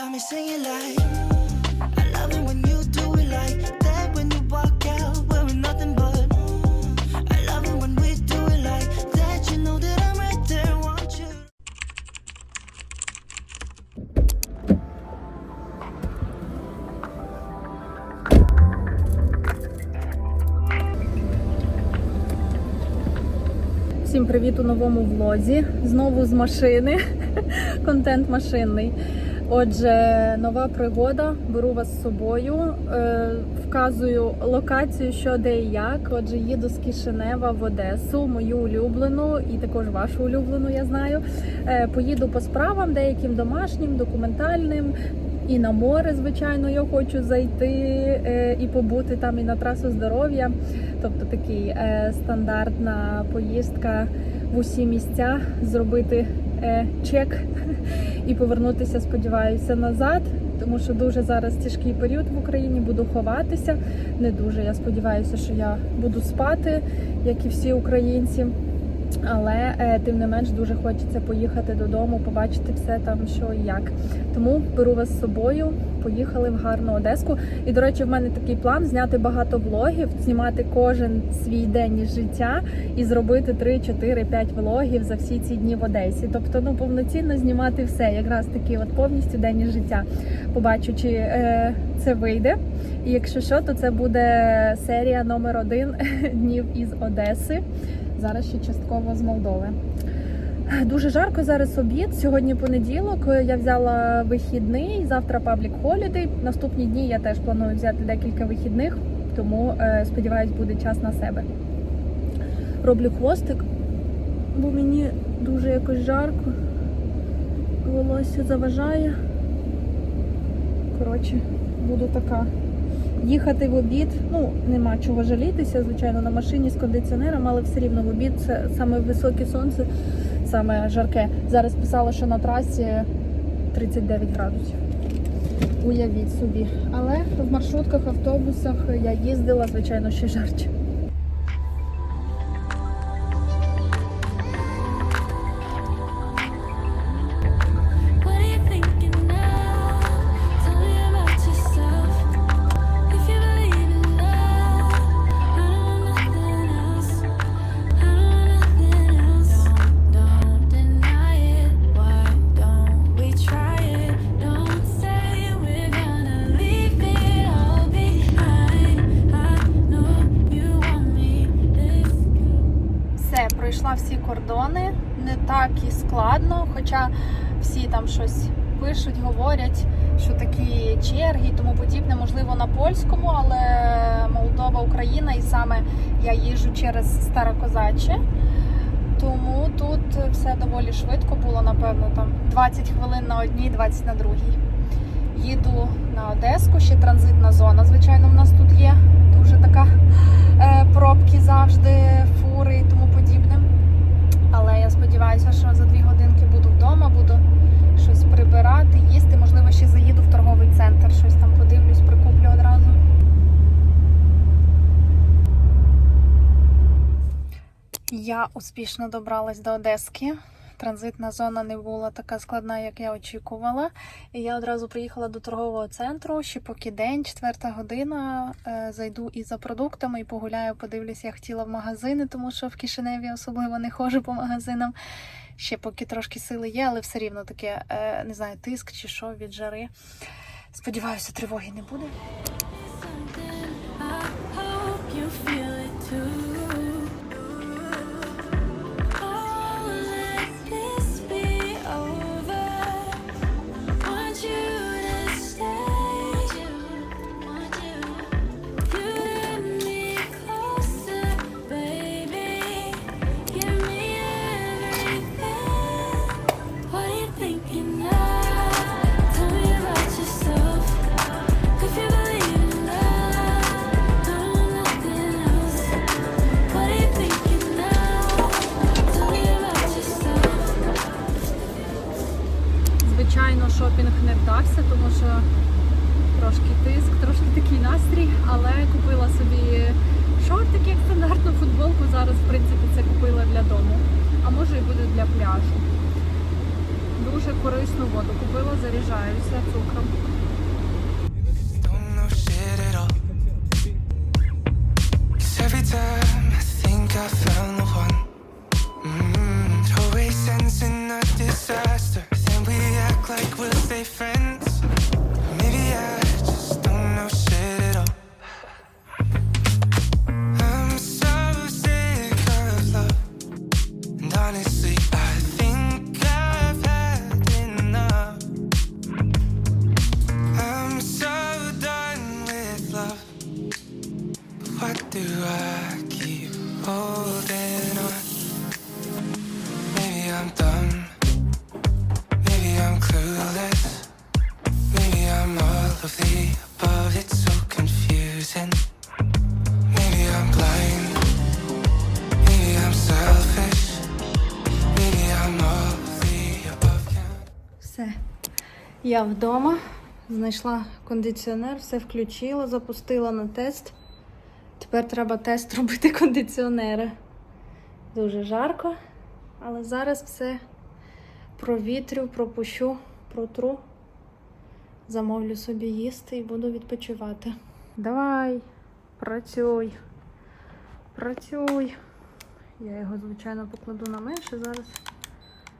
got me singing like I love it when you do it like that when you walk out wearing nothing but I love it when we do it like that you know that I'm right there want you Всім привіт у новому влозі. Знову з машини. Контент машинний. Отже, нова пригода. Беру вас з собою, е, вказую локацію, що де і як. Отже, їду з Кишинева в Одесу, мою улюблену і також вашу улюблену, я знаю. Е, поїду по справам, деяким домашнім, документальним. І на море, звичайно, я хочу зайти е, і побути там, і на трасу здоров'я. Тобто такий стандартна поїздка в усі місця, зробити чек і повернутися, сподіваюся, назад. Тому що дуже зараз тяжкий період в Україні, буду ховатися. Не дуже. Я сподіваюся, що я буду спати, як і всі українці. Але е, тим не менш дуже хочеться поїхати додому, побачити все там, що і як. Тому беру вас з собою. Поїхали в гарну Одеску. І до речі, в мене такий план зняти багато влогів, знімати кожен свій день із життя і зробити 3, 4, 5 влогів за всі ці дні в Одесі. Тобто, ну повноцінно знімати все, якраз таки, от повністю день із життя. Побачу, чи е, це вийде. І якщо що, то це буде серія номер один днів із Одеси. Зараз ще частково з Молдови. Дуже жарко зараз обід. Сьогодні понеділок. Я взяла вихідний. Завтра паблік холідей. Наступні дні я теж планую взяти декілька вихідних, тому е, сподіваюсь, буде час на себе. Роблю хвостик, бо мені дуже якось жарко. Волосся заважає. Коротше, буду така. Їхати в обід, ну нема чого жалітися, звичайно, на машині з кондиціонером, але все рівно в обід це саме високе сонце, саме жарке. Зараз писала, що на трасі 39 градусів. Уявіть собі. Але в маршрутках, автобусах я їздила, звичайно, ще жарче. Так і складно, хоча всі там щось пишуть, говорять, що такі черги і тому подібне, можливо, на польському, але Молдова, Україна, і саме я їжджу через Старокозаче. Тому тут все доволі швидко було, напевно, там 20 хвилин на одній, 20 на другій. Їду на Одеску, ще транзитна зона. Звичайно, в нас тут є дуже така е, пробки завжди, фури і тому подібне. Сподіваюся, що за дві годинки буду вдома, буду щось прибирати, їсти. Можливо, ще заїду в торговий центр, щось там подивлюсь, прикуплю одразу. Я успішно добралась до Одески. Транзитна зона не була така складна, як я очікувала. І я одразу приїхала до торгового центру. Ще поки день, четверта година. Е, Зайду і за продуктами і погуляю, подивлюсь, я хотіла в магазини, тому що в Кишиневі особливо не ходжу по магазинам. Ще поки трошки сили є, але все рівно таке, е, не знаю, тиск чи що від жари. Сподіваюся, тривоги не буде. Вдався, тому що трошки тиск, трошки такий настрій, але купила собі шортики, як стандартну футболку. Зараз, в принципі, це купила для дому. А може і буде для пляжу. дуже корисну воду. Купила, заряджаюся цукром. Все. Я вдома. Знайшла кондиціонер, все включила, запустила на тест. Тепер треба тест робити кондиціонера. Дуже жарко, але зараз все провітрю, пропущу, протру. Замовлю собі їсти і буду відпочивати. Давай, працюй. Працюй. Я його, звичайно, покладу на менше зараз,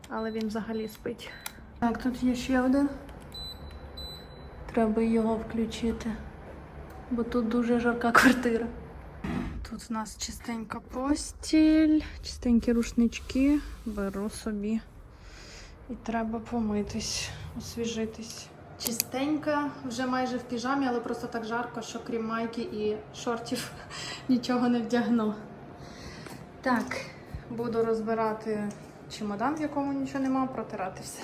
але він взагалі спить. Так, тут є ще один. Треба його включити, бо тут дуже жарка квартира. Тут у нас чистенька постіль, чистенькі рушнички. Беру собі. І треба помитись, освіжитись. Чистенька, вже майже в піжамі, але просто так жарко, що крім майки і шортів нічого не вдягну. Так, буду розбирати чемодан, в якому нічого нема, протирати все.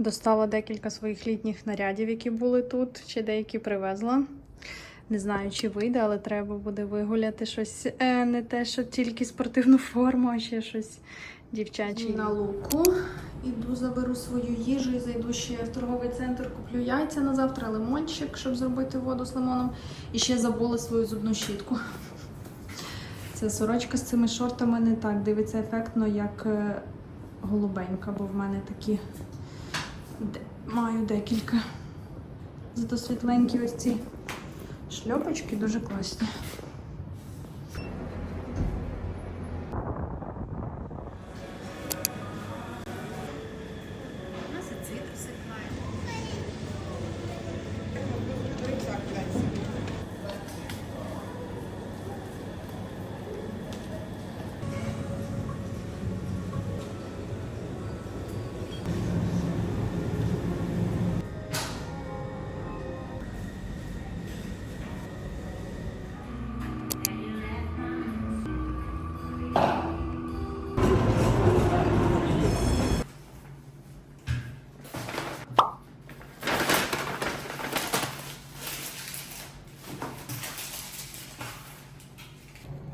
Достала декілька своїх літніх нарядів, які були тут, ще деякі привезла. Не знаю, чи вийде, але треба буде вигуляти щось е, не те, що тільки спортивну форму, а ще щось дівчаче. На луку. Іду, заберу свою їжу і зайду ще в торговий центр, куплю яйця на завтра, лимончик, щоб зробити воду з лимоном. І ще забула свою зубну щітку. Ця сорочка з цими шортами не так дивиться ефектно, як е, голубенька, бо в мене такі Маю декілька. Зато світленькі ось ці шльопочки дуже класні.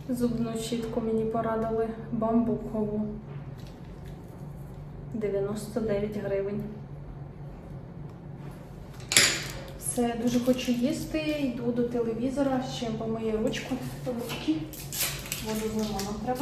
Зубну щітку мені порадили бамбукову. 99 гривень. Все. я дуже хочу їсти, йду до телевізора, ще помию ручку, ручки. Воду з лимоном треба.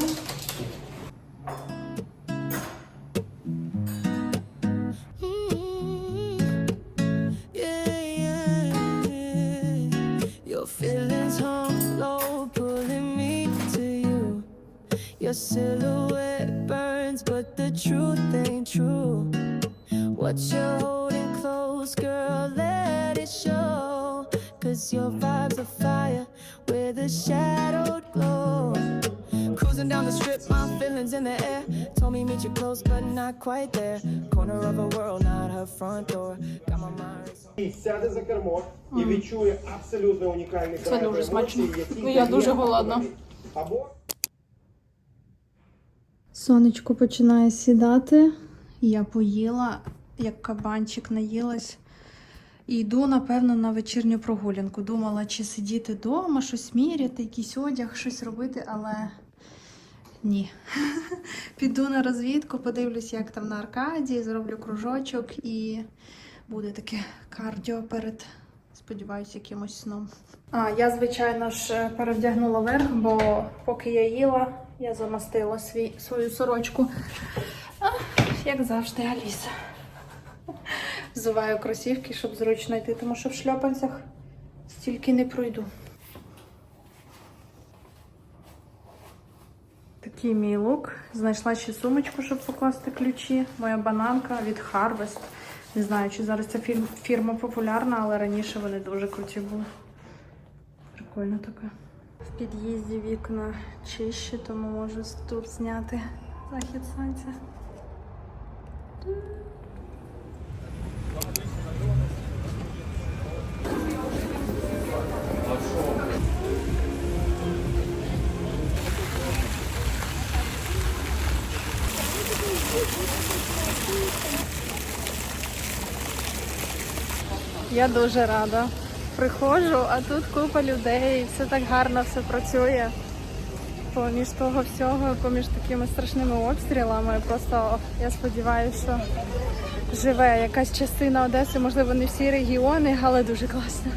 Air. Told me meet you close, but not quite there. Corner of a world, not her front door. Got my mind. І сяде за кермо і відчує абсолютно унікальний Це дуже смачно. які Ну, я дуже голодна. Або Сонечко починає сідати. Я поїла, як кабанчик наїлась. І йду, напевно, на вечірню прогулянку. Думала, чи сидіти вдома, щось міряти, якийсь одяг, щось робити, але ні. Піду на розвідку, подивлюсь, як там на аркаді, зроблю кружочок і буде таке кардіо перед, сподіваюся, якимось сном. А, я, звичайно ж, перевдягнула верх, бо поки я їла, я замастила свій, свою сорочку. А, як завжди, Аліса. Взуваю кросівки, щоб зручно йти, тому що в шльопанцях стільки не пройду. Такий мій лук. Знайшла ще сумочку, щоб покласти ключі. Моя бананка від Harvest. Не знаю, чи зараз ця фірма популярна, але раніше вони дуже круті були. Прикольно таке. В під'їзді вікна чищі, тому можу тут зняти захід сонця. Я дуже рада. Приходжу, а тут купа людей, все так гарно все працює. Поміж того всього, поміж такими страшними обстрілами. Просто я сподіваюся, що живе якась частина Одеси, можливо, не всі регіони, але дуже класно.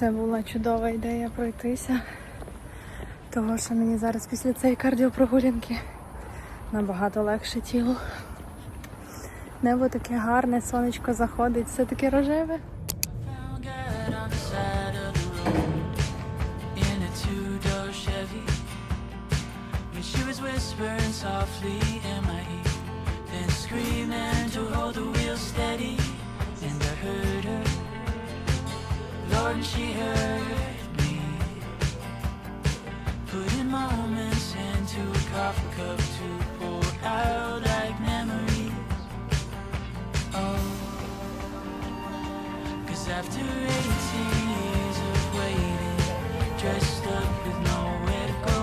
Це була чудова ідея пройтися. Того, що мені зараз після цієї кардіопрогулянки набагато легше тіло. Небо таке гарне, сонечко заходить, все таке рожеве. And I heard and she heard me. Putting moments into a coffee cup to pour out like memories. Oh. Cause after 18 years of waiting, dressed up with nowhere to go,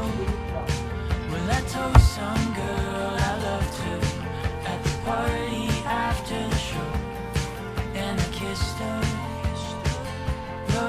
well, I told some girl I loved her at the party after the show, and I kissed her.